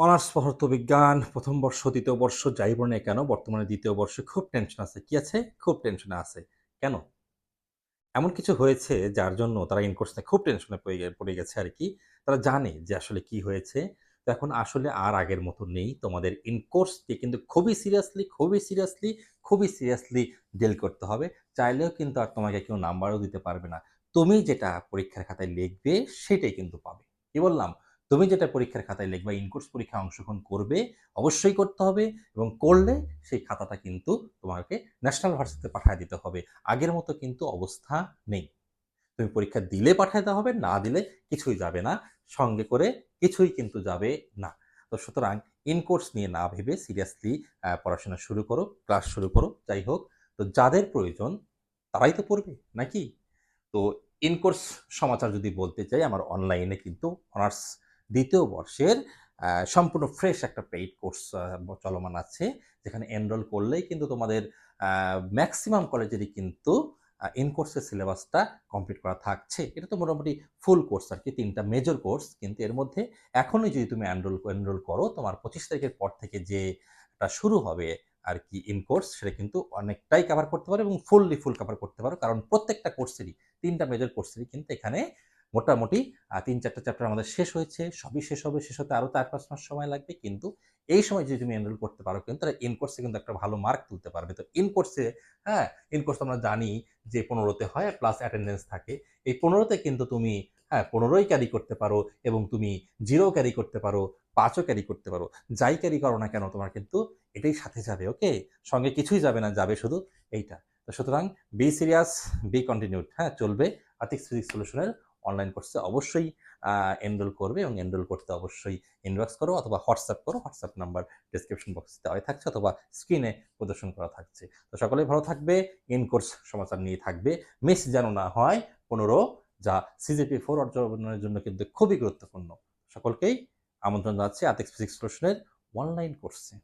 Honours পদার্থবিজ্ঞান প্রথম বর্ষ, দ্বিতীয় বর্ষ, যাই বলে কেন, বর্তমানে দ্বিতীয় বর্ষে খুব টেনশন আছে। কি আছে? খুব টেনশনে আছে। কেন? এমন কিছু হয়েছে যার জন্য তারা ইনকোর্স ইনকোর্সে খুব টেনশনে পড়ে গেছে আর কি। তারা জানে যে আসলে কি হয়েছে। তো এখন আসলে আর আগের মতো নেই। তোমাদের ইনকোর্সকে কিন্তু খুবই সিরিয়াসলি খুবই সিরিয়াসলি খুবই সিরিয়াসলি ডিল করতে হবে। চাইলেও কিন্তু আর তোমাকে কেউ নাম্বারও দিতে পারবে না। তুমি যেটা পরীক্ষার খাতায় লিখবে সেটাই কিন্তু পাবে। কি বললাম? তুমি যেটা পরীক্ষার খাতায় লিখবে ইনকোর্স পরীক্ষায় অংশগ্রহণ করবে, অবশ্যই করতে হবে এবং করলে সেই খাতাটা কিন্তু তোমাকে ন্যাশনাল ভার্সিটিতে পাঠিয়ে দিতে হবে। আগের মতো কিন্তু অবস্থা নেই। তুমি পরীক্ষা দিলে পাঠাতে হবে, না দিলে কিছুই যাবে না, সঙ্গে করে কিছুই কিন্তু যাবে না। তো সুতরাং ইনকোর্স নিয়ে না ভেবে সিরিয়াসলি পড়াশোনা শুরু করো ক্লাস শুরু করো, যাই হোক। তো যাদের প্রয়োজন, তারাই তো পড়বে, নাকি? তো ইনকোর্স সমাচার যদি বলতে চাই, আমার অনলাইনে কিন্তু অনার্স দ্বিতীয় বর্ষের সম্পূর্ণ ফ্রেশ একটা পেইড কোর্স চলমান আছে, যেখানে এনরোল করলেই কিন্তু তোমাদের ম্যাক্সিমাম কলেজেরই কিন্তু ইন কোর্সের সিলেবাসটা কমপ্লিট করা থাকছে। এটা তো মোটামুটি ফুল কোর্স আর কি, তিনটা মেজর কোর্স কিন্তু এর মধ্যে এখনই যদি তুমি এনরোল এনরোল করো, তোমার পঁচিশ তারিখের পর থেকে যে এটা শুরু হবে আর কি ইন কোর্স সেটা কিন্তু অনেকটাই কভার করতে পারো এবং ফুললি ফুল কভার করতে পারো, কারণ প্রত্যেকটা কোর্সেরই তিনটা মেজর কোর্সেরই কিন্তু এখানে মোটামুটি তিন চারটা চ্যাপ্টার আমাদের শেষ হয়েছে, সবই শেষ হবে, শেষ হতে আরও চার পাঁচ মাস সময় লাগবে, কিন্তু এই সময় যদি তুমি এনরোল করতে পারো, কিন্তু তাহলে ইন কোর্সে কিন্তু একটা ভালো মার্ক তুলতে পারবে। তো ইন কোর্সে হ্যাঁ ইন কোর্স আমরা জানি যে পনেরোতে হয় প্লাস অ্যাটেন্ডেন্স থাকে। এই পনেরোতে কিন্তু তুমি হ্যাঁ পনেরোই ক্যারি করতে পারো এবং তুমি জিরো ক্যারি করতে পারো, পাঁচও ক্যারি করতে পারো। যাই ক্যারি করো না কেন, তোমার কিন্তু এটাই সাথে যাবে ওকে সঙ্গে কিছুই যাবে না, যাবে শুধু এইটা। তো সুতরাং বি সিরিয়াস বি কন্টিনিউড হ্যাঁ চলবে আর্থিক ফিজিক্স সলিউশনের অনলাইন কোর্সে অবশ্যই এনরোল করবে এবং এনরোল করতে অবশ্যই ইনবক্স করো অথবা হোয়াটসঅ্যাপ করো। হোয়াটসঅ্যাপ নাম্বার ডিসক্রিপশন বক্সে দেওয়াই থাকছে অথবা স্ক্রিনে প্রদর্শন করা থাকছে। তো সকলেই ভালো থাকবে ইন কোর্স সমাচার নিয়ে থাকবে। মিস যেন না হয়, পনেরো যা সিজিপি ফোর অর্জনের জন্য কিন্তু খুবই গুরুত্বপূর্ণ। সকলকেই আমন্ত্রণ জানাচ্ছি আর্থিক ফিজিক্স সলিউশনের অনলাইন কোর্সে